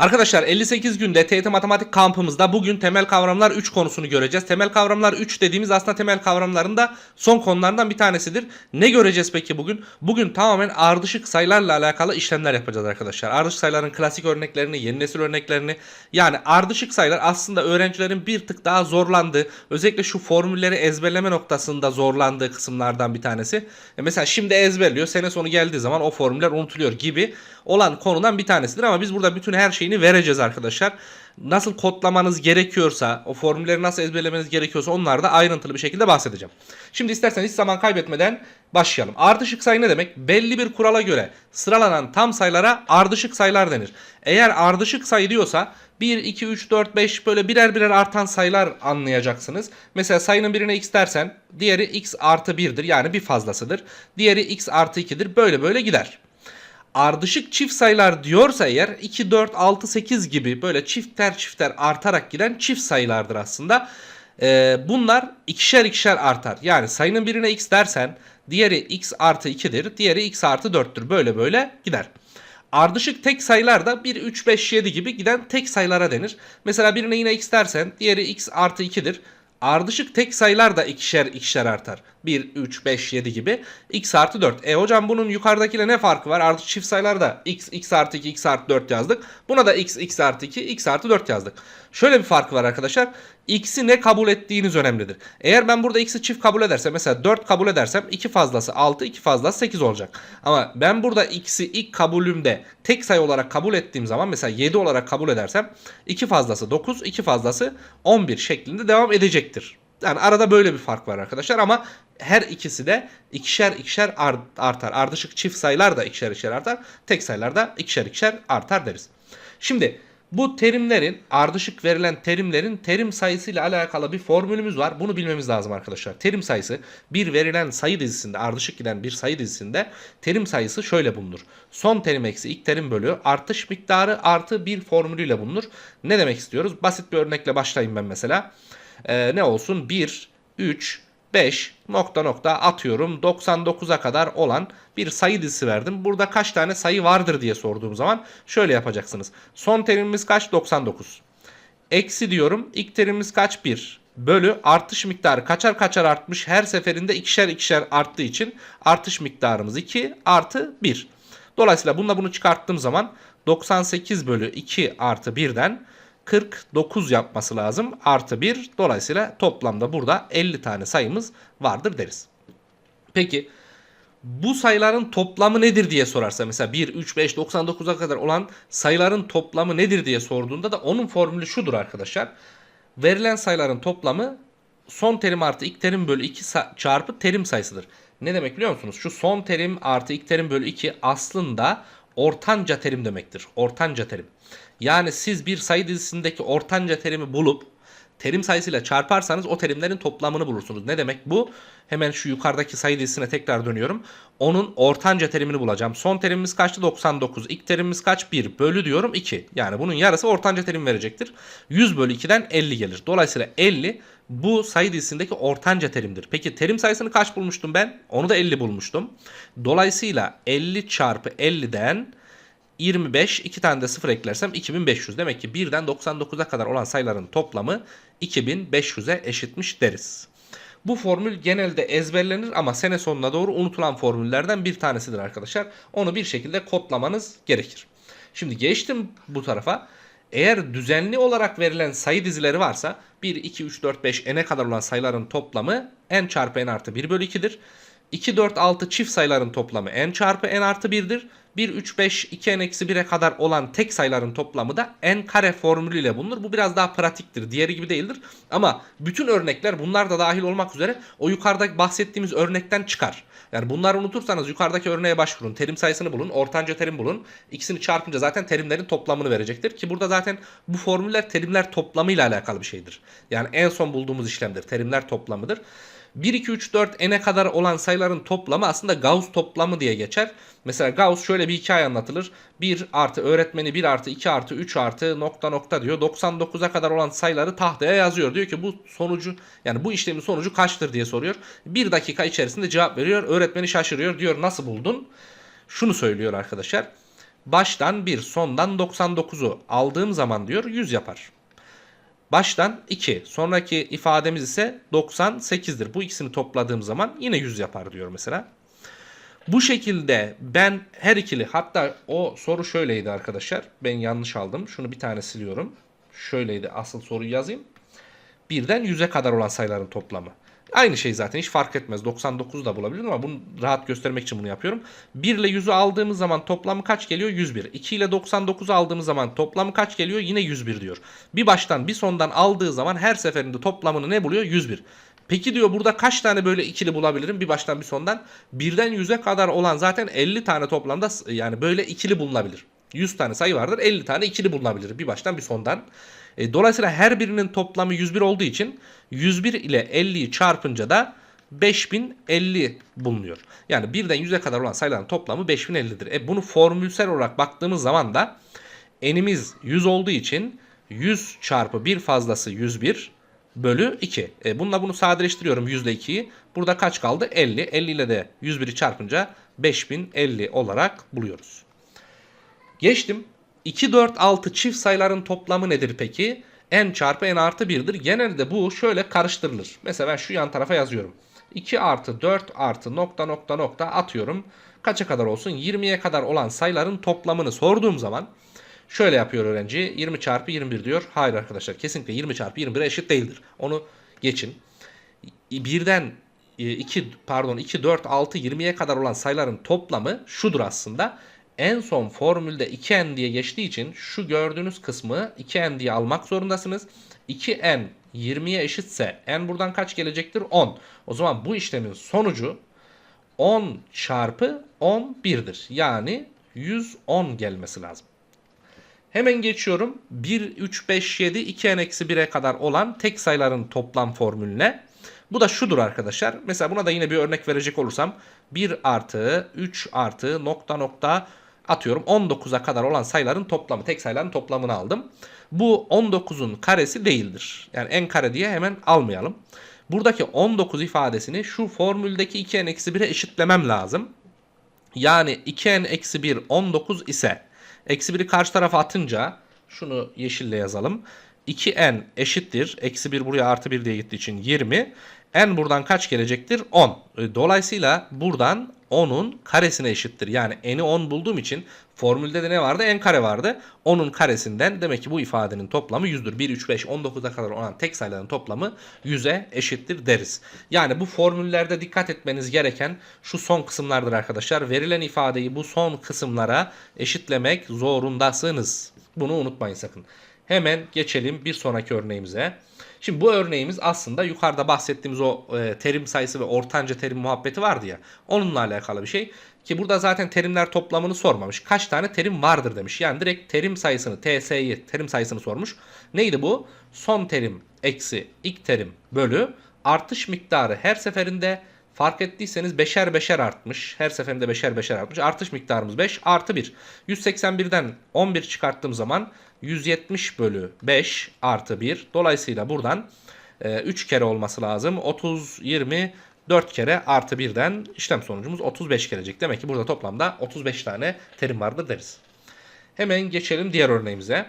Arkadaşlar 58 günde TYT Matematik kampımızda bugün temel kavramlar 3 konusunu göreceğiz. Temel kavramlar 3 dediğimiz aslında temel kavramların da son konularından bir tanesidir. Ne göreceğiz peki bugün? Bugün tamamen ardışık sayılarla alakalı işlemler yapacağız arkadaşlar. Ardışık sayıların klasik örneklerini, yeni nesil örneklerini yani ardışık sayılar aslında öğrencilerin bir tık daha zorlandığı, özellikle şu formülleri ezberleme noktasında zorlandığı kısımlardan bir tanesi. E mesela şimdi ezberliyor, sene sonu geldiği zaman o formüller unutuluyor gibi olan konudan bir tanesidir ama biz burada bütün her şeyini vereceğiz arkadaşlar. Nasıl kodlamanız gerekiyorsa, o formülleri nasıl ezberlemeniz gerekiyorsa onları da ayrıntılı bir şekilde bahsedeceğim. Şimdi isterseniz hiç zaman kaybetmeden başlayalım. Ardışık sayı ne demek? Belli bir kurala göre sıralanan tam sayılara ardışık sayılar denir. Eğer ardışık sayı diyorsa 1, 2, 3, 4, 5 böyle birer birer artan sayılar anlayacaksınız. Mesela sayının birine x dersen diğeri x artı 1'dir yani bir fazlasıdır. Diğeri x artı 2'dir böyle böyle gider ardışık çift sayılar diyorsa eğer 2, 4, 6, 8 gibi böyle çifter çifter artarak giden çift sayılardır aslında. Ee, bunlar ikişer ikişer artar. Yani sayının birine x dersen diğeri x artı 2'dir. Diğeri x artı 4'tür. Böyle böyle gider. Ardışık tek sayılar da 1, 3, 5, 7 gibi giden tek sayılara denir. Mesela birine yine x dersen diğeri x artı 2'dir. Ardışık tek sayılar da ikişer ikişer artar. 1, 3, 5, 7 gibi. x artı 4. E hocam bunun yukarıdakiyle ne farkı var? Ardışık çift sayılarda x, x artı 2, x artı 4 yazdık. Buna da x, x artı 2, x artı 4 yazdık. Şöyle bir farkı var arkadaşlar. X'i ne kabul ettiğiniz önemlidir. Eğer ben burada x'i çift kabul edersem mesela 4 kabul edersem 2 fazlası 6, 2 fazlası 8 olacak. Ama ben burada x'i ilk kabulümde tek sayı olarak kabul ettiğim zaman mesela 7 olarak kabul edersem 2 fazlası 9, 2 fazlası 11 şeklinde devam edecektir. Yani arada böyle bir fark var arkadaşlar ama her ikisi de ikişer ikişer artar. Ardışık çift sayılar da ikişer ikişer artar. Tek sayılar da ikişer ikişer artar deriz. Şimdi bu terimlerin ardışık verilen terimlerin terim sayısıyla alakalı bir formülümüz var. Bunu bilmemiz lazım arkadaşlar. Terim sayısı bir verilen sayı dizisinde ardışık giden bir sayı dizisinde terim sayısı şöyle bulunur. Son terim eksi ilk terim bölü artış miktarı artı bir formülüyle bulunur. Ne demek istiyoruz? Basit bir örnekle başlayayım ben mesela. Ee, ne olsun? 1, 3, 5 nokta nokta atıyorum 99'a kadar olan bir sayı dizisi verdim. Burada kaç tane sayı vardır diye sorduğum zaman şöyle yapacaksınız. Son terimimiz kaç? 99. Eksi diyorum. İlk terimimiz kaç? 1. Bölü artış miktarı kaçar kaçar artmış. Her seferinde ikişer ikişer arttığı için artış miktarımız 2 artı 1. Dolayısıyla bununla bunu çıkarttığım zaman 98 bölü 2 artı 1'den 49 yapması lazım. Artı 1. Dolayısıyla toplamda burada 50 tane sayımız vardır deriz. Peki bu sayıların toplamı nedir diye sorarsa mesela 1, 3, 5, 99'a kadar olan sayıların toplamı nedir diye sorduğunda da onun formülü şudur arkadaşlar. Verilen sayıların toplamı son terim artı ilk terim bölü 2 çarpı terim sayısıdır. Ne demek biliyor musunuz? Şu son terim artı ilk terim bölü 2 aslında ortanca terim demektir. Ortanca terim. Yani siz bir sayı dizisindeki ortanca terimi bulup terim sayısıyla çarparsanız o terimlerin toplamını bulursunuz. Ne demek bu? Hemen şu yukarıdaki sayı dizisine tekrar dönüyorum. Onun ortanca terimini bulacağım. Son terimimiz kaçtı? 99. İlk terimimiz kaç? 1. Bölü diyorum 2. Yani bunun yarısı ortanca terim verecektir. 100 bölü 2'den 50 gelir. Dolayısıyla 50 bu sayı dizisindeki ortanca terimdir. Peki terim sayısını kaç bulmuştum ben? Onu da 50 bulmuştum. Dolayısıyla 50 çarpı 50'den 25 iki tane de sıfır eklersem 2500. Demek ki 1'den 99'a kadar olan sayıların toplamı 2500'e eşitmiş deriz. Bu formül genelde ezberlenir ama sene sonuna doğru unutulan formüllerden bir tanesidir arkadaşlar. Onu bir şekilde kodlamanız gerekir. Şimdi geçtim bu tarafa. Eğer düzenli olarak verilen sayı dizileri varsa 1, 2, 3, 4, 5 n'e kadar olan sayıların toplamı n çarpı n artı 1 bölü 2'dir. 2, 4, 6 çift sayıların toplamı n çarpı n artı 1'dir. 1, 3, 5, 2n eksi 1'e kadar olan tek sayıların toplamı da n kare formülüyle bulunur. Bu biraz daha pratiktir. Diğeri gibi değildir. Ama bütün örnekler bunlar da dahil olmak üzere o yukarıda bahsettiğimiz örnekten çıkar. Yani bunları unutursanız yukarıdaki örneğe başvurun. Terim sayısını bulun. Ortanca terim bulun. İkisini çarpınca zaten terimlerin toplamını verecektir. Ki burada zaten bu formüller terimler toplamıyla alakalı bir şeydir. Yani en son bulduğumuz işlemdir. Terimler toplamıdır. 1, 2, 3, 4 n'e kadar olan sayıların toplamı aslında Gauss toplamı diye geçer. Mesela Gauss şöyle bir hikaye anlatılır. 1 artı öğretmeni 1 artı 2 artı 3 artı nokta nokta diyor. 99'a kadar olan sayıları tahtaya yazıyor. Diyor ki bu sonucu yani bu işlemin sonucu kaçtır diye soruyor. 1 dakika içerisinde cevap veriyor. Öğretmeni şaşırıyor. Diyor nasıl buldun? Şunu söylüyor arkadaşlar. Baştan 1, sondan 99'u aldığım zaman diyor 100 yapar. Baştan 2, sonraki ifademiz ise 98'dir. Bu ikisini topladığım zaman yine 100 yapar diyor mesela. Bu şekilde ben her ikili hatta o soru şöyleydi arkadaşlar. Ben yanlış aldım. Şunu bir tane siliyorum. Şöyleydi asıl soruyu yazayım. Birden 100'e kadar olan sayıların toplamı. Aynı şey zaten hiç fark etmez. 99 da bulabilirim ama bunu rahat göstermek için bunu yapıyorum. 1 ile 100'ü aldığımız zaman toplamı kaç geliyor? 101. 2 ile 99'u aldığımız zaman toplamı kaç geliyor? Yine 101 diyor. Bir baştan bir sondan aldığı zaman her seferinde toplamını ne buluyor? 101. Peki diyor burada kaç tane böyle ikili bulabilirim bir baştan bir sondan? Birden 100'e kadar olan zaten 50 tane toplamda yani böyle ikili bulunabilir. 100 tane sayı vardır 50 tane ikili bulunabilir bir baştan bir sondan. E, dolayısıyla her birinin toplamı 101 olduğu için 101 ile 50'yi çarpınca da 5050 bulunuyor. Yani birden 100'e kadar olan sayıların toplamı 5050'dir. E, bunu formülsel olarak baktığımız zaman da enimiz 100 olduğu için 100 çarpı 1 fazlası 101 bölü 2. E, bununla bunu sadeleştiriyorum 100 ile 2'yi. Burada kaç kaldı? 50. 50 ile de 101'i çarpınca 5050 olarak buluyoruz. Geçtim. 2, 4, 6 çift sayıların toplamı nedir peki? N çarpı n artı 1'dir. Genelde bu şöyle karıştırılır. Mesela ben şu yan tarafa yazıyorum. 2 artı 4 artı nokta nokta nokta atıyorum. Kaça kadar olsun? 20'ye kadar olan sayıların toplamını sorduğum zaman şöyle yapıyor öğrenci. 20 çarpı 21 diyor. Hayır arkadaşlar kesinlikle 20 çarpı 21'e eşit değildir. Onu geçin. Birden 2 pardon 2 4 6 20'ye kadar olan sayıların toplamı şudur aslında en son formülde 2n diye geçtiği için şu gördüğünüz kısmı 2n diye almak zorundasınız. 2n 20'ye eşitse n buradan kaç gelecektir? 10. O zaman bu işlemin sonucu 10 çarpı 11'dir. Yani 110 gelmesi lazım. Hemen geçiyorum. 1, 3, 5, 7, 2n eksi 1'e kadar olan tek sayıların toplam formülüne. Bu da şudur arkadaşlar. Mesela buna da yine bir örnek verecek olursam 1 artı 3 artı nokta nokta atıyorum 19'a kadar olan sayıların toplamı. Tek sayıların toplamını aldım. Bu 19'un karesi değildir. Yani n kare diye hemen almayalım. Buradaki 19 ifadesini şu formüldeki 2n eksi 1'e eşitlemem lazım. Yani 2n eksi 1 19 ise eksi 1'i karşı tarafa atınca şunu yeşille yazalım. 2n eşittir. Eksi 1 buraya artı 1 diye gittiği için 20. n buradan kaç gelecektir? 10. E, dolayısıyla buradan 10'un karesine eşittir. Yani n'i 10 bulduğum için formülde de ne vardı? n kare vardı. 10'un karesinden demek ki bu ifadenin toplamı 100'dür. 1, 3, 5, 19'a kadar olan tek sayıların toplamı 100'e eşittir deriz. Yani bu formüllerde dikkat etmeniz gereken şu son kısımlardır arkadaşlar. Verilen ifadeyi bu son kısımlara eşitlemek zorundasınız. Bunu unutmayın sakın. Hemen geçelim bir sonraki örneğimize. Şimdi bu örneğimiz aslında yukarıda bahsettiğimiz o e, terim sayısı ve ortanca terim muhabbeti vardı ya. Onunla alakalı bir şey. Ki burada zaten terimler toplamını sormamış. Kaç tane terim vardır demiş. Yani direkt terim sayısını, TS'yi, terim sayısını sormuş. Neydi bu? Son terim eksi ilk terim bölü artış miktarı her seferinde fark ettiyseniz beşer beşer artmış. Her seferinde beşer beşer artmış. Artış miktarımız 5 artı 1. 181'den 11 çıkarttığım zaman 170 bölü 5 artı 1. Dolayısıyla buradan e, 3 kere olması lazım. 30, 20, 4 kere artı 1'den işlem sonucumuz 35 gelecek. Demek ki burada toplamda 35 tane terim vardır deriz. Hemen geçelim diğer örneğimize.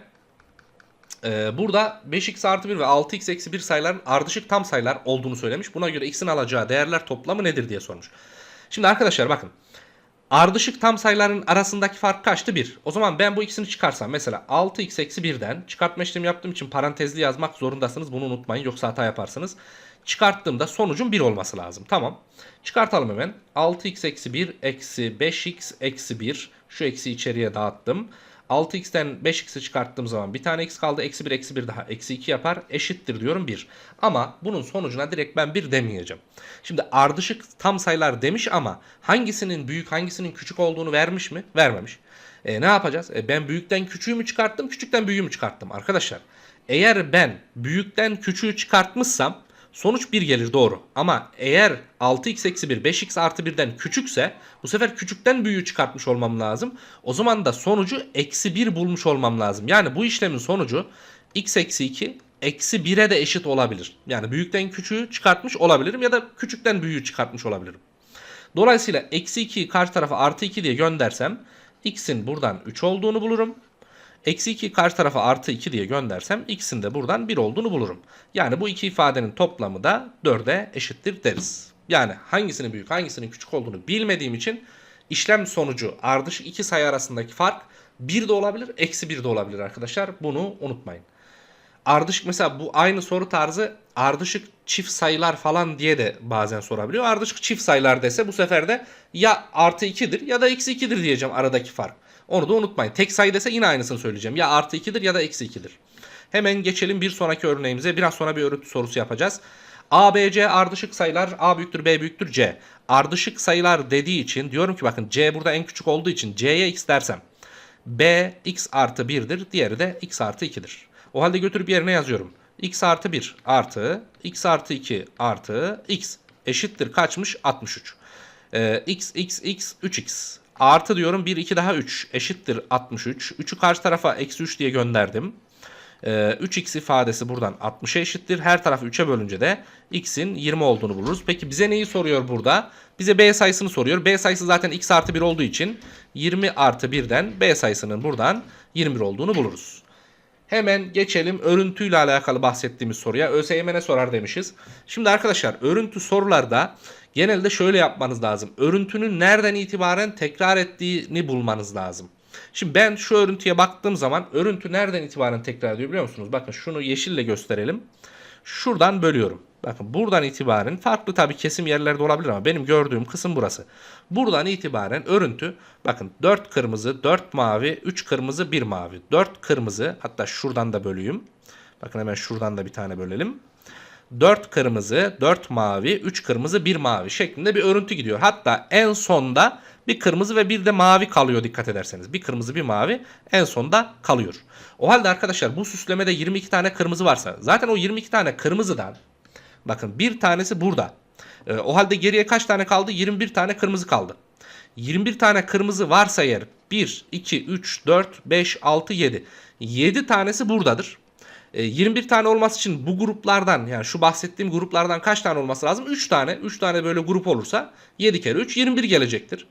Ee, burada 5x artı 1 ve 6x eksi 1 sayıların ardışık tam sayılar olduğunu söylemiş. Buna göre x'in alacağı değerler toplamı nedir diye sormuş. Şimdi arkadaşlar bakın. Ardışık tam sayıların arasındaki fark kaçtı? 1. O zaman ben bu ikisini çıkarsam mesela 6x eksi 1'den çıkartma işlemi yaptığım için parantezli yazmak zorundasınız. Bunu unutmayın yoksa hata yaparsınız. Çıkarttığımda sonucun 1 olması lazım. Tamam. Çıkartalım hemen. 6x eksi 1 eksi 5x eksi 1. Şu eksi içeriye dağıttım. 6x'ten 5x'i çıkarttığım zaman bir tane x kaldı. Eksi 1 eksi 1 daha eksi 2 yapar. Eşittir diyorum 1. Ama bunun sonucuna direkt ben 1 demeyeceğim. Şimdi ardışık tam sayılar demiş ama hangisinin büyük hangisinin küçük olduğunu vermiş mi? Vermemiş. E, ne yapacağız? E, ben büyükten küçüğü mü çıkarttım? Küçükten büyüğü mü çıkarttım? Arkadaşlar eğer ben büyükten küçüğü çıkartmışsam Sonuç 1 gelir doğru. Ama eğer 6x eksi 1 5x artı 1'den küçükse bu sefer küçükten büyüğü çıkartmış olmam lazım. O zaman da sonucu eksi 1 bulmuş olmam lazım. Yani bu işlemin sonucu x eksi 2 eksi 1'e de eşit olabilir. Yani büyükten küçüğü çıkartmış olabilirim ya da küçükten büyüğü çıkartmış olabilirim. Dolayısıyla eksi 2'yi karşı tarafa artı 2 diye göndersem x'in buradan 3 olduğunu bulurum. Eksi 2 karşı tarafa artı 2 diye göndersem x'in de buradan 1 olduğunu bulurum. Yani bu iki ifadenin toplamı da 4'e eşittir deriz. Yani hangisinin büyük hangisinin küçük olduğunu bilmediğim için işlem sonucu ardışık iki sayı arasındaki fark 1 de olabilir eksi 1 de olabilir arkadaşlar. Bunu unutmayın. Ardışık mesela bu aynı soru tarzı ardışık çift sayılar falan diye de bazen sorabiliyor. Ardışık çift sayılar dese bu sefer de ya artı 2'dir ya da eksi 2'dir diyeceğim aradaki fark. Onu da unutmayın. Tek sayı dese yine aynısını söyleyeceğim. Ya artı 2'dir ya da eksi 2'dir. Hemen geçelim bir sonraki örneğimize. Biraz sonra bir örüntü sorusu yapacağız. A, B, C ardışık sayılar A büyüktür B büyüktür C. Ardışık sayılar dediği için diyorum ki bakın C burada en küçük olduğu için C'ye x dersem B x artı 1'dir. Diğeri de x artı 2'dir. O halde götürüp yerine yazıyorum. x artı 1 artı x artı 2 artı x eşittir kaçmış? 63. Ee, x x x 3x artı diyorum 1 2 daha 3 eşittir 63. 3'ü karşı tarafa eksi 3 diye gönderdim. Ee, 3x ifadesi buradan 60'a eşittir. Her tarafı 3'e bölünce de x'in 20 olduğunu buluruz. Peki bize neyi soruyor burada? Bize b sayısını soruyor. b sayısı zaten x artı 1 olduğu için 20 artı 1'den b sayısının buradan 21 olduğunu buluruz. Hemen geçelim örüntüyle alakalı bahsettiğimiz soruya. ÖSYM ne sorar demişiz. Şimdi arkadaşlar örüntü sorularda genelde şöyle yapmanız lazım. Örüntünün nereden itibaren tekrar ettiğini bulmanız lazım. Şimdi ben şu örüntüye baktığım zaman örüntü nereden itibaren tekrar ediyor biliyor musunuz? Bakın şunu yeşille gösterelim. Şuradan bölüyorum. Bakın buradan itibaren farklı tabii kesim yerlerde olabilir ama benim gördüğüm kısım burası. Buradan itibaren örüntü bakın 4 kırmızı, 4 mavi, 3 kırmızı, 1 mavi. 4 kırmızı hatta şuradan da böleyim. Bakın hemen şuradan da bir tane bölelim. 4 kırmızı, 4 mavi, 3 kırmızı, 1 mavi şeklinde bir örüntü gidiyor. Hatta en sonda bir kırmızı ve bir de mavi kalıyor dikkat ederseniz. Bir kırmızı bir mavi en sonda kalıyor. O halde arkadaşlar bu süslemede 22 tane kırmızı varsa zaten o 22 tane kırmızıdan bakın bir tanesi burada. Ee, o halde geriye kaç tane kaldı? 21 tane kırmızı kaldı. 21 tane kırmızı varsa eğer 1, 2, 3, 4, 5, 6, 7. 7 tanesi buradadır. E, 21 tane olması için bu gruplardan yani şu bahsettiğim gruplardan kaç tane olması lazım? 3 tane. 3 tane böyle grup olursa 7 kere 3 21 gelecektir.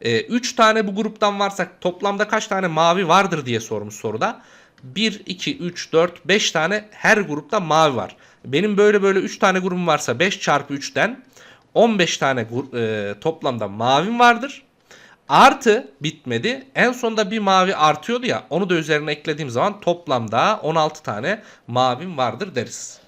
3 tane bu gruptan varsa toplamda kaç tane mavi vardır diye sormuş soruda. 1, 2, 3, 4, 5 tane her grupta mavi var. Benim böyle böyle 3 tane grubum varsa 5 çarpı 3'ten 15 tane e, toplamda mavim vardır. Artı bitmedi. En sonunda bir mavi artıyordu ya onu da üzerine eklediğim zaman toplamda 16 tane mavim vardır deriz.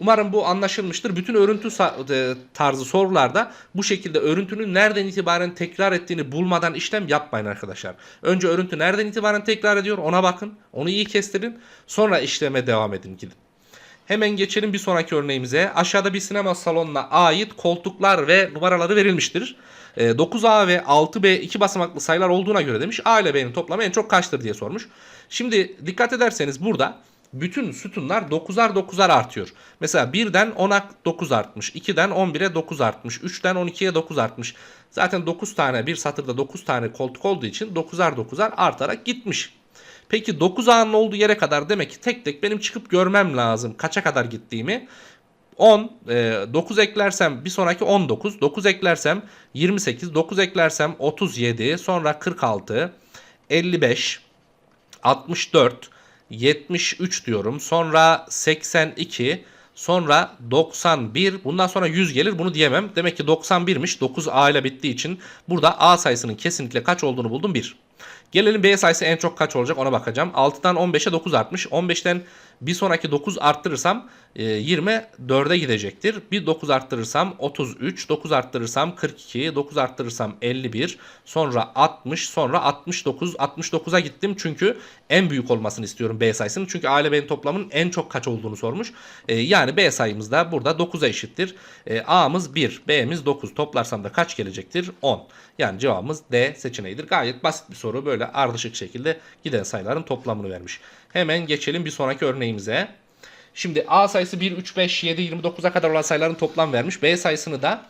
Umarım bu anlaşılmıştır. Bütün örüntü e, tarzı sorularda bu şekilde örüntünün nereden itibaren tekrar ettiğini bulmadan işlem yapmayın arkadaşlar. Önce örüntü nereden itibaren tekrar ediyor ona bakın. Onu iyi kestirin. Sonra işleme devam edin gidin. Hemen geçelim bir sonraki örneğimize. Aşağıda bir sinema salonuna ait koltuklar ve numaraları verilmiştir. 9A ve 6B iki basamaklı sayılar olduğuna göre demiş. A ile B'nin toplamı en çok kaçtır diye sormuş. Şimdi dikkat ederseniz burada bütün sütunlar 9'ar 9'ar artıyor. Mesela 1'den 10'a 9 artmış. 2'den 11'e 9 artmış. 3'ten 12'ye 9 artmış. Zaten 9 tane bir satırda 9 tane koltuk olduğu için 9'ar 9'ar artarak gitmiş. Peki 9 A'nın olduğu yere kadar demek ki tek tek benim çıkıp görmem lazım. Kaça kadar gittiğimi. 10, 9 e, eklersem bir sonraki 19, 9 eklersem 28, 9 eklersem 37, sonra 46, 55, 64, 73 diyorum. Sonra 82, sonra 91, bundan sonra 100 gelir bunu diyemem. Demek ki 91'miş 9A ile bittiği için burada A sayısının kesinlikle kaç olduğunu buldum 1. Gelelim B sayısı en çok kaç olacak ona bakacağım. 6'dan 15'e 9 artmış. 15'ten bir sonraki 9 arttırırsam 24'e gidecektir. Bir 9 arttırırsam 33, 9 arttırırsam 42, 9 arttırırsam 51, sonra 60, sonra 69, 69'a gittim çünkü en büyük olmasını istiyorum B sayısının. Çünkü A ile B'nin toplamının en çok kaç olduğunu sormuş. E, yani B sayımız da burada 9'a eşittir. E, A'mız 1, B'miz 9. Toplarsam da kaç gelecektir? 10. Yani cevabımız D seçeneğidir. Gayet basit bir soru. Böyle ardışık şekilde giden sayıların toplamını vermiş. Hemen geçelim bir sonraki örneğimize. Şimdi A sayısı 1, 3, 5, 7, 29'a kadar olan sayıların toplam vermiş. B sayısını da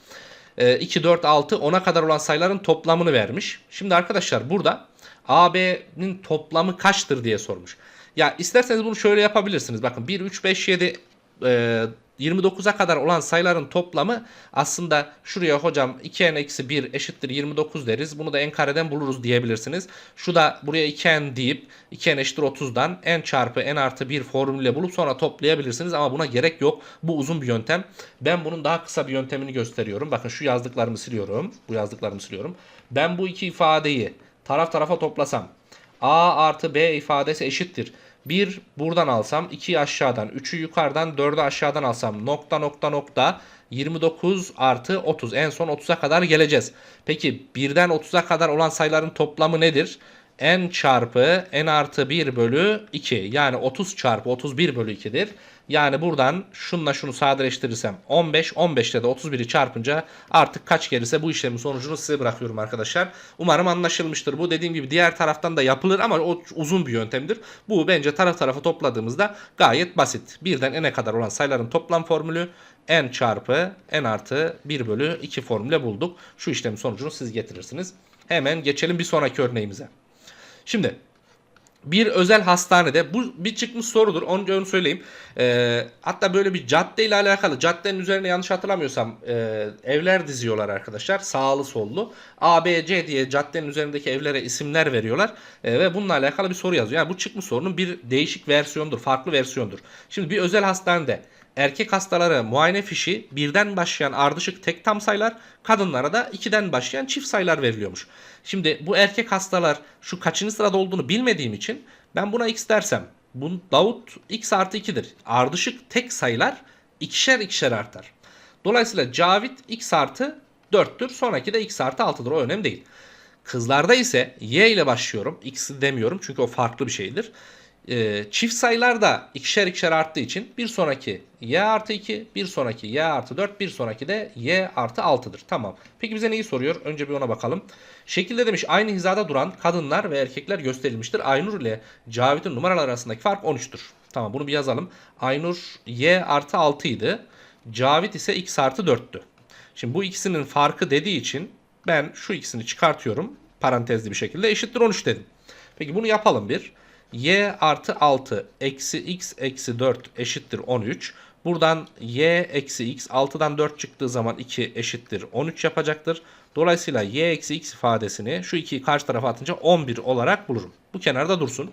2, 4, 6, 10'a kadar olan sayıların toplamını vermiş. Şimdi arkadaşlar burada A, B'nin toplamı kaçtır diye sormuş. Ya isterseniz bunu şöyle yapabilirsiniz. Bakın 1, 3, 5, 7 e, 29'a kadar olan sayıların toplamı aslında şuraya hocam 2n eksi 1 eşittir 29 deriz. Bunu da n kareden buluruz diyebilirsiniz. Şu da buraya 2n deyip 2n eşittir 30'dan n çarpı n artı 1 formülüyle bulup sonra toplayabilirsiniz. Ama buna gerek yok. Bu uzun bir yöntem. Ben bunun daha kısa bir yöntemini gösteriyorum. Bakın şu yazdıklarımı siliyorum. Bu yazdıklarımı siliyorum. Ben bu iki ifadeyi taraf tarafa toplasam a artı b ifadesi eşittir. 1 buradan alsam. 2'yi aşağıdan. 3'ü yukarıdan. 4'ü aşağıdan alsam. Nokta nokta nokta. 29 artı 30 en son 30'a kadar geleceğiz. Peki 1'den 30'a kadar olan sayıların toplamı nedir? N çarpı n artı 1 bölü 2 yani 30 çarpı 31 bölü 2'dir. Yani buradan şunla şunu sadeleştirirsem 15, 15 ile de 31'i çarpınca artık kaç gelirse bu işlemin sonucunu size bırakıyorum arkadaşlar. Umarım anlaşılmıştır. Bu dediğim gibi diğer taraftan da yapılır ama o uzun bir yöntemdir. Bu bence taraf tarafa topladığımızda gayet basit. Birden n'e kadar olan sayıların toplam formülü n çarpı n artı 1 bölü 2 formüle bulduk. Şu işlemin sonucunu siz getirirsiniz. Hemen geçelim bir sonraki örneğimize. Şimdi bir özel hastanede bu bir çıkmış sorudur. Onu, onu söyleyeyim. Ee, hatta böyle bir cadde ile alakalı caddenin üzerine yanlış hatırlamıyorsam e, evler diziyorlar arkadaşlar. Sağlı sollu. A, B, C diye caddenin üzerindeki evlere isimler veriyorlar. E, ve bununla alakalı bir soru yazıyor. Yani bu çıkmış sorunun bir değişik versiyonudur. Farklı versiyondur. Şimdi bir özel hastanede erkek hastalara muayene fişi birden başlayan ardışık tek tam sayılar, kadınlara da ikiden başlayan çift sayılar veriliyormuş. Şimdi bu erkek hastalar şu kaçıncı sırada olduğunu bilmediğim için ben buna x dersem bu Davut x artı 2'dir. Ardışık tek sayılar ikişer ikişer artar. Dolayısıyla Cavit x artı 4'tür. Sonraki de x artı 6'dır. O önemli değil. Kızlarda ise y ile başlıyorum. X demiyorum çünkü o farklı bir şeydir. Ee, çift sayılar da ikişer ikişer arttığı için bir sonraki y artı 2, bir sonraki y artı 4, bir sonraki de y artı 6'dır. Tamam. Peki bize neyi soruyor? Önce bir ona bakalım. Şekilde demiş aynı hizada duran kadınlar ve erkekler gösterilmiştir. Aynur ile Cavit'in numaralar arasındaki fark 13'tür. Tamam bunu bir yazalım. Aynur y artı 6 idi. Cavit ise x artı 4'tü. Şimdi bu ikisinin farkı dediği için ben şu ikisini çıkartıyorum. Parantezli bir şekilde eşittir 13 dedim. Peki bunu yapalım bir y artı 6 eksi x eksi 4 eşittir 13. Buradan y eksi x 6'dan 4 çıktığı zaman 2 eşittir 13 yapacaktır. Dolayısıyla y eksi x ifadesini şu 2'yi karşı tarafa atınca 11 olarak bulurum. Bu kenarda dursun.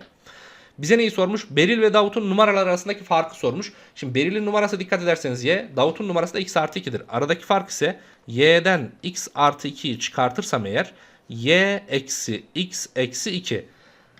Bize neyi sormuş? Beril ve Davut'un numaralar arasındaki farkı sormuş. Şimdi Beril'in numarası dikkat ederseniz y, Davut'un numarası da x artı 2'dir. Aradaki fark ise y'den x artı 2'yi çıkartırsam eğer y eksi x eksi 2.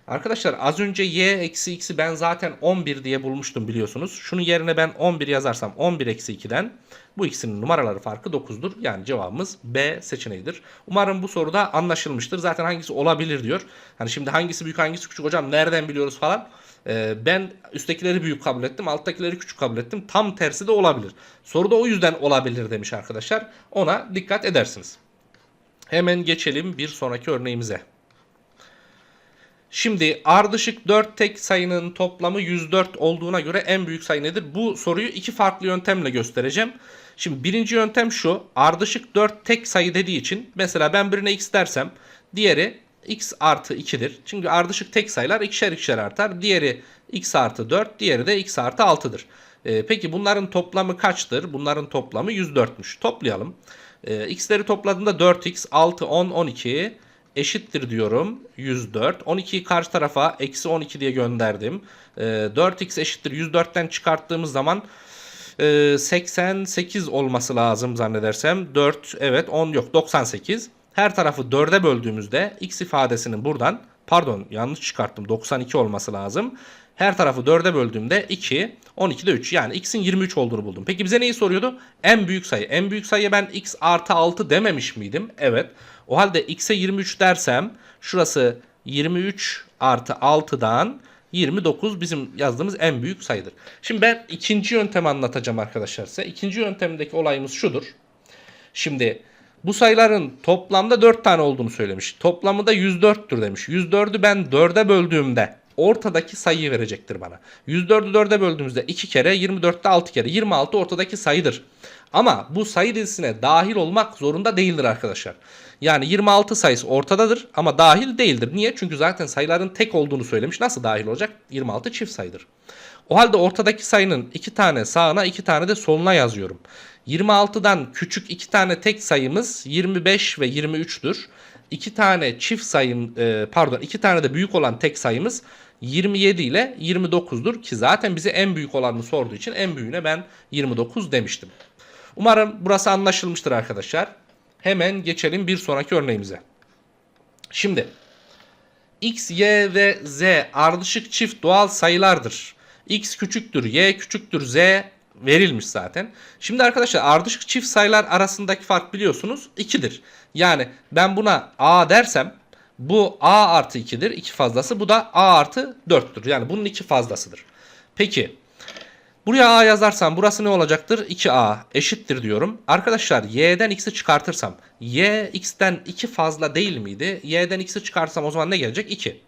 Arkadaşlar az önce y eksi x'i ben zaten 11 diye bulmuştum biliyorsunuz. Şunun yerine ben 11 yazarsam 11 eksi 2'den bu ikisinin numaraları farkı 9'dur. Yani cevabımız B seçeneğidir. Umarım bu soruda anlaşılmıştır. Zaten hangisi olabilir diyor. Hani şimdi hangisi büyük hangisi küçük hocam nereden biliyoruz falan. Ee, ben üsttekileri büyük kabul ettim. Alttakileri küçük kabul ettim. Tam tersi de olabilir. Soruda o yüzden olabilir demiş arkadaşlar. Ona dikkat edersiniz. Hemen geçelim bir sonraki örneğimize. Şimdi ardışık 4 tek sayının toplamı 104 olduğuna göre en büyük sayı nedir? Bu soruyu iki farklı yöntemle göstereceğim. Şimdi birinci yöntem şu. Ardışık 4 tek sayı dediği için mesela ben birine x dersem diğeri x artı 2'dir. Çünkü ardışık tek sayılar ikişer ikişer artar. Diğeri x artı 4, diğeri de x artı 6'dır. Ee, peki bunların toplamı kaçtır? Bunların toplamı 104'müş. Toplayalım. Ee, x'leri topladığımda 4x, 6, 10, 12 eşittir diyorum 104. 12'yi karşı tarafa eksi 12 diye gönderdim. E, 4x eşittir 104'ten çıkarttığımız zaman e, 88 olması lazım zannedersem. 4 evet 10 yok 98. Her tarafı 4'e böldüğümüzde x ifadesinin buradan pardon yanlış çıkarttım 92 olması lazım. Her tarafı 4'e böldüğümde 2, 12'de 3 yani x'in 23 olduğunu buldum. Peki bize neyi soruyordu? En büyük sayı. En büyük sayıya ben x artı 6 dememiş miydim? Evet. O halde x'e 23 dersem şurası 23 artı 6'dan 29 bizim yazdığımız en büyük sayıdır. Şimdi ben ikinci yöntemi anlatacağım arkadaşlar size. İkinci yöntemdeki olayımız şudur. Şimdi bu sayıların toplamda 4 tane olduğunu söylemiş. Toplamı da 104'tür demiş. 104'ü ben 4'e böldüğümde ortadaki sayıyı verecektir bana. 104'ü 4'e böldüğümüzde 2 kere 24'te 6 kere 26 ortadaki sayıdır. Ama bu sayı dizisine dahil olmak zorunda değildir arkadaşlar. Yani 26 sayısı ortadadır ama dahil değildir. Niye? Çünkü zaten sayıların tek olduğunu söylemiş. Nasıl dahil olacak? 26 çift sayıdır. O halde ortadaki sayının 2 tane sağına 2 tane de soluna yazıyorum. 26'dan küçük 2 tane tek sayımız 25 ve 23'tür. 2 tane çift sayım e, pardon 2 tane de büyük olan tek sayımız 27 ile 29'dur ki zaten bize en büyük olanını sorduğu için en büyüğüne ben 29 demiştim. Umarım burası anlaşılmıştır arkadaşlar. Hemen geçelim bir sonraki örneğimize. Şimdi x, y ve z ardışık çift doğal sayılardır. x küçüktür, y küçüktür, z verilmiş zaten. Şimdi arkadaşlar ardışık çift sayılar arasındaki fark biliyorsunuz 2'dir. Yani ben buna a dersem bu a artı 2'dir. 2 fazlası. Bu da a artı 4'tür. Yani bunun 2 fazlasıdır. Peki Buraya a yazarsam burası ne olacaktır? 2a eşittir diyorum. Arkadaşlar y'den x'i çıkartırsam y x'ten 2 fazla değil miydi? y'den x'i çıkartsam o zaman ne gelecek? 2.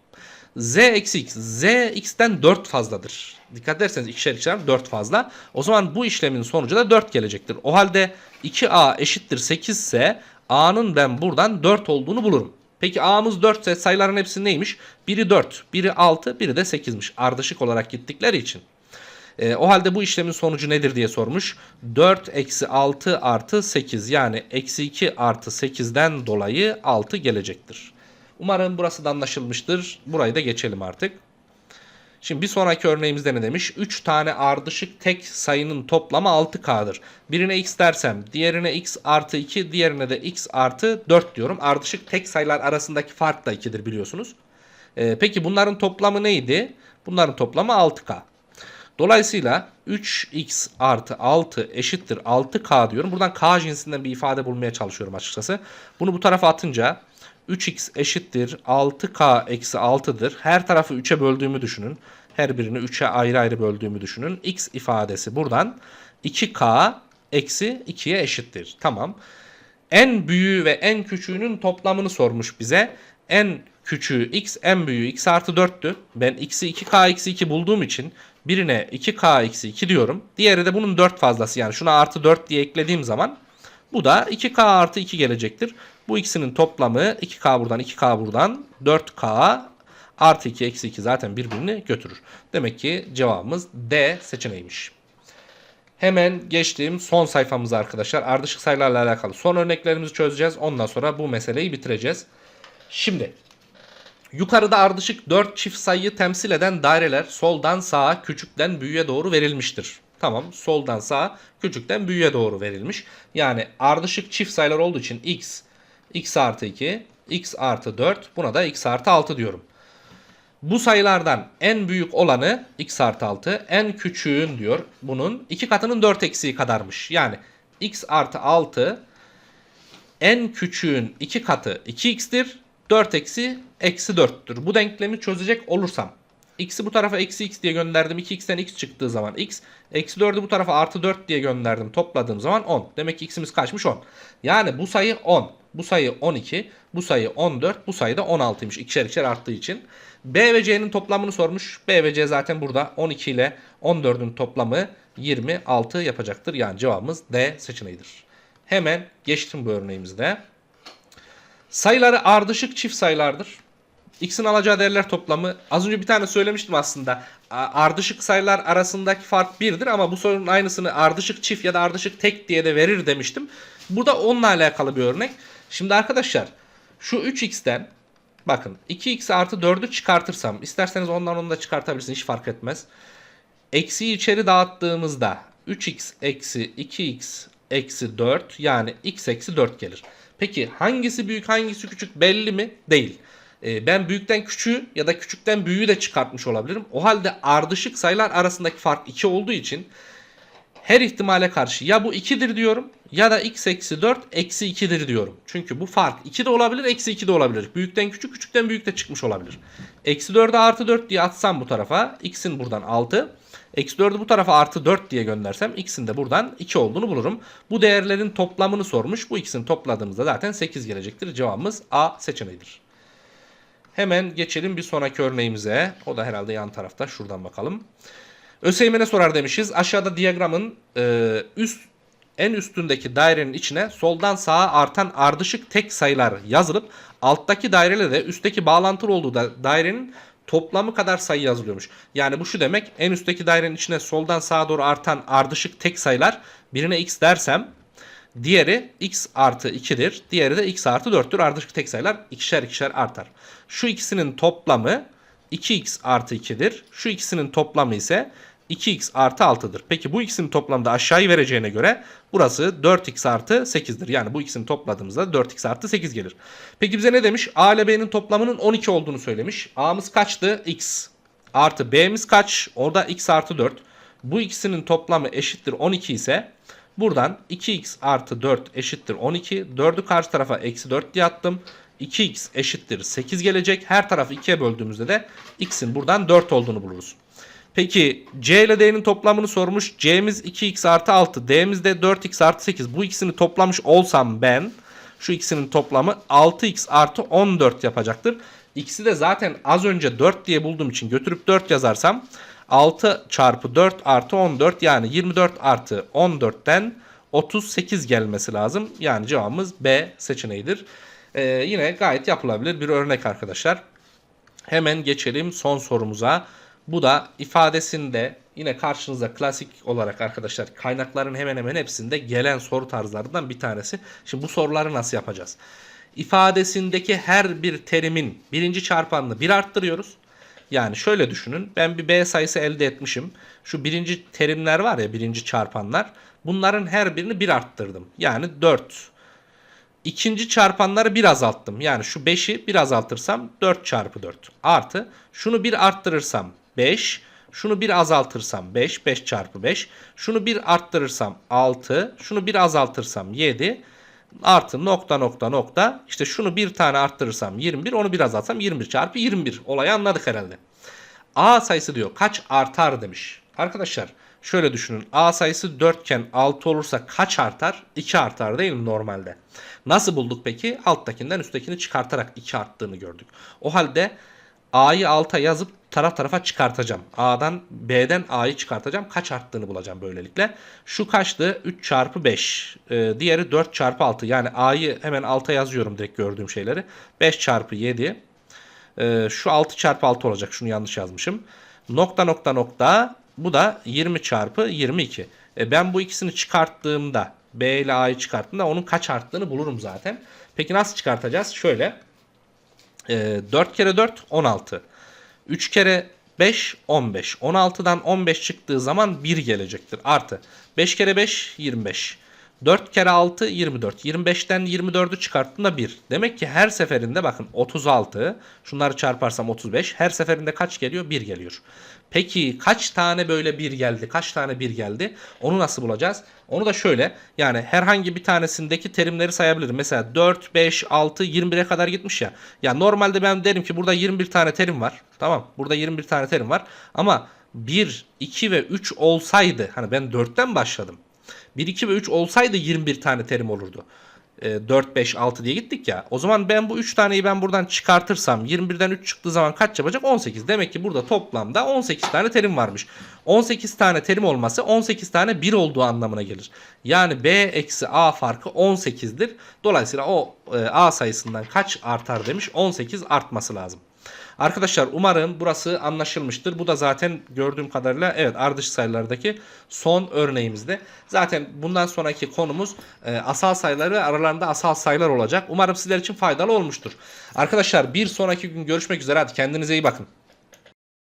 z eksi x. z x'ten 4 fazladır. Dikkat ederseniz ikişer ikişer 4 fazla. O zaman bu işlemin sonucu da 4 gelecektir. O halde 2a eşittir 8 ise a'nın ben buradan 4 olduğunu bulurum. Peki a'mız 4 ise sayıların hepsi neymiş? Biri 4, biri 6, biri de 8'miş. Ardışık olarak gittikleri için. E, o halde bu işlemin sonucu nedir diye sormuş. 4 eksi 6 artı 8 yani eksi 2 artı 8'den dolayı 6 gelecektir. Umarım burası da anlaşılmıştır. Burayı da geçelim artık. Şimdi bir sonraki örneğimizde ne demiş? 3 tane ardışık tek sayının toplamı 6K'dır. Birine x dersem diğerine x artı 2 diğerine de x artı 4 diyorum. Ardışık tek sayılar arasındaki fark da 2'dir biliyorsunuz. Ee, peki bunların toplamı neydi? Bunların toplamı 6K. Dolayısıyla 3x artı 6 eşittir 6k diyorum. Buradan k cinsinden bir ifade bulmaya çalışıyorum açıkçası. Bunu bu tarafa atınca 3x eşittir 6k eksi 6'dır. Her tarafı 3'e böldüğümü düşünün. Her birini 3'e ayrı ayrı böldüğümü düşünün. x ifadesi buradan 2k eksi 2'ye eşittir. Tamam. En büyüğü ve en küçüğünün toplamını sormuş bize. En küçüğü x, en büyüğü x artı 4'tü. Ben x'i 2k eksi 2 bulduğum için birine 2k eksi 2 diyorum. Diğeri de bunun 4 fazlası yani şuna artı 4 diye eklediğim zaman bu da 2k artı 2 gelecektir. Bu ikisinin toplamı 2k buradan 2k buradan 4k artı 2 eksi 2 zaten birbirini götürür. Demek ki cevabımız D seçeneğiymiş. Hemen geçtiğim son sayfamız arkadaşlar. Ardışık sayılarla alakalı son örneklerimizi çözeceğiz. Ondan sonra bu meseleyi bitireceğiz. Şimdi yukarıda ardışık 4 çift sayıyı temsil eden daireler soldan sağa küçükten büyüğe doğru verilmiştir. Tamam soldan sağa küçükten büyüğe doğru verilmiş. Yani ardışık çift sayılar olduğu için x, x artı 2, x artı 4 buna da x artı 6 diyorum. Bu sayılardan en büyük olanı x artı 6 en küçüğün diyor bunun iki katının 4 eksiği kadarmış. Yani x artı 6 en küçüğün iki katı 2x'tir 4 eksi eksi 4'tür. Bu denklemi çözecek olursam x'i bu tarafa eksi x diye gönderdim. 2x'ten x çıktığı zaman x. Eksi 4'ü bu tarafa artı 4 diye gönderdim. Topladığım zaman 10. Demek ki x'imiz kaçmış 10. Yani bu sayı 10. Bu sayı 12. Bu sayı 14. Bu sayı da 16'ymış. İkişer ikişer arttığı için. B ve C'nin toplamını sormuş. B ve C zaten burada. 12 ile 14'ün toplamı 26 yapacaktır. Yani cevabımız D seçeneğidir. Hemen geçtim bu örneğimizde. Sayıları ardışık çift sayılardır. X'in alacağı değerler toplamı az önce bir tane söylemiştim aslında. Ardışık sayılar arasındaki fark 1'dir ama bu sorunun aynısını ardışık çift ya da ardışık tek diye de verir demiştim. Bu da onunla alakalı bir örnek. Şimdi arkadaşlar şu 3x'ten bakın 2x artı 4'ü çıkartırsam isterseniz ondan onu da çıkartabilirsiniz hiç fark etmez. Eksiyi içeri dağıttığımızda 3x eksi 2x eksi 4 yani x eksi 4 gelir. Peki hangisi büyük hangisi küçük belli mi? Değil. Ee, ben büyükten küçüğü ya da küçükten büyüğü de çıkartmış olabilirim. O halde ardışık sayılar arasındaki fark 2 olduğu için her ihtimale karşı ya bu 2'dir diyorum ya da x eksi 4 eksi 2'dir diyorum. Çünkü bu fark 2 de olabilir eksi 2 de olabilir. Büyükten küçük küçükten büyük de çıkmış olabilir. Eksi 4'e artı 4 diye atsam bu tarafa x'in buradan 6. Eksi 4'ü bu tarafa artı 4 diye göndersem x'in de buradan 2 olduğunu bulurum. Bu değerlerin toplamını sormuş. Bu ikisini topladığımızda zaten 8 gelecektir. Cevabımız A seçeneğidir. Hemen geçelim bir sonraki örneğimize. O da herhalde yan tarafta. Şuradan bakalım. ÖSYM'ne sorar demişiz. Aşağıda diyagramın e, üst en üstündeki dairenin içine soldan sağa artan ardışık tek sayılar yazılıp alttaki daireyle de üstteki bağlantılı olduğu da dairenin toplamı kadar sayı yazılıyormuş. Yani bu şu demek en üstteki dairenin içine soldan sağa doğru artan ardışık tek sayılar birine x dersem diğeri x artı 2'dir. Diğeri de x artı 4'tür. Ardışık tek sayılar ikişer ikişer artar. Şu ikisinin toplamı 2x artı 2'dir. Şu ikisinin toplamı ise 2x artı 6'dır. Peki bu ikisinin toplamı da aşağıyı vereceğine göre burası 4x artı 8'dir. Yani bu ikisini topladığımızda 4x artı 8 gelir. Peki bize ne demiş? A ile B'nin toplamının 12 olduğunu söylemiş. A'mız kaçtı? X. Artı B'miz kaç? Orada x artı 4. Bu ikisinin toplamı eşittir 12 ise buradan 2x artı 4 eşittir 12. 4'ü karşı tarafa eksi 4 diye attım. 2x eşittir 8 gelecek. Her tarafı 2'ye böldüğümüzde de x'in buradan 4 olduğunu buluruz. Peki C ile D'nin toplamını sormuş. C'miz 2x artı 6. D'miz de 4x artı 8. Bu ikisini toplamış olsam ben şu ikisinin toplamı 6x artı 14 yapacaktır. X'i de zaten az önce 4 diye bulduğum için götürüp 4 yazarsam 6 çarpı 4 artı 14 yani 24 artı 14'ten 38 gelmesi lazım. Yani cevabımız B seçeneğidir. Ee, yine gayet yapılabilir bir örnek arkadaşlar. Hemen geçelim son sorumuza. Bu da ifadesinde yine karşınıza klasik olarak arkadaşlar kaynakların hemen hemen hepsinde gelen soru tarzlarından bir tanesi. Şimdi bu soruları nasıl yapacağız? İfadesindeki her bir terimin birinci çarpanını bir arttırıyoruz. Yani şöyle düşünün ben bir B sayısı elde etmişim. Şu birinci terimler var ya birinci çarpanlar. Bunların her birini bir arttırdım. Yani 4. İkinci çarpanları bir azalttım. Yani şu 5'i bir azaltırsam 4 çarpı 4 artı şunu bir arttırırsam 5 şunu bir azaltırsam 5 5 çarpı 5 şunu bir arttırırsam 6 şunu bir azaltırsam 7 artı nokta nokta nokta işte şunu bir tane arttırırsam 21 onu bir azaltsam 21 çarpı 21 olayı anladık herhalde. A sayısı diyor kaç artar demiş. Arkadaşlar şöyle düşünün A sayısı 4 iken 6 olursa kaç artar? 2 artar değil mi normalde? Nasıl bulduk peki? Alttakinden üsttekini çıkartarak 2 arttığını gördük. O halde A'yı alta yazıp taraf tarafa çıkartacağım. A'dan B'den A'yı çıkartacağım. Kaç arttığını bulacağım böylelikle. Şu kaçtı? 3 çarpı 5. Ee, diğeri 4 çarpı 6. Yani A'yı hemen alta yazıyorum direkt gördüğüm şeyleri. 5 çarpı 7. Ee, şu 6 çarpı 6 olacak. Şunu yanlış yazmışım. Nokta nokta nokta. Bu da 20 çarpı 22. E ben bu ikisini çıkarttığımda B ile A'yı çıkarttığımda onun kaç arttığını bulurum zaten. Peki nasıl çıkartacağız? Şöyle. E, 4 kere 4 16. 3 kere 5 15. 16'dan 15 çıktığı zaman 1 gelecektir. Artı 5 kere 5 25. 4 kere 6 24. 25'ten 24'ü çıkarttığımda 1. Demek ki her seferinde bakın 36. Şunları çarparsam 35. Her seferinde kaç geliyor? 1 geliyor. Peki kaç tane böyle 1 geldi? Kaç tane 1 geldi? Onu nasıl bulacağız? Onu da şöyle. Yani herhangi bir tanesindeki terimleri sayabilirim. Mesela 4, 5, 6, 21'e kadar gitmiş ya. Ya normalde ben derim ki burada 21 tane terim var. Tamam. Burada 21 tane terim var. Ama 1, 2 ve 3 olsaydı. Hani ben 4'ten başladım. 1, 2 ve 3 olsaydı 21 tane terim olurdu. E, 4, 5, 6 diye gittik ya. O zaman ben bu 3 taneyi ben buradan çıkartırsam 21'den 3 çıktığı zaman kaç yapacak? 18. Demek ki burada toplamda 18 tane terim varmış. 18 tane terim olması 18 tane 1 olduğu anlamına gelir. Yani B eksi A farkı 18'dir. Dolayısıyla o e, A sayısından kaç artar demiş? 18 artması lazım. Arkadaşlar umarım burası anlaşılmıştır. Bu da zaten gördüğüm kadarıyla evet ardış sayılardaki son örneğimizde. Zaten bundan sonraki konumuz e, asal sayıları ve aralarında asal sayılar olacak. Umarım sizler için faydalı olmuştur. Arkadaşlar bir sonraki gün görüşmek üzere. Hadi kendinize iyi bakın.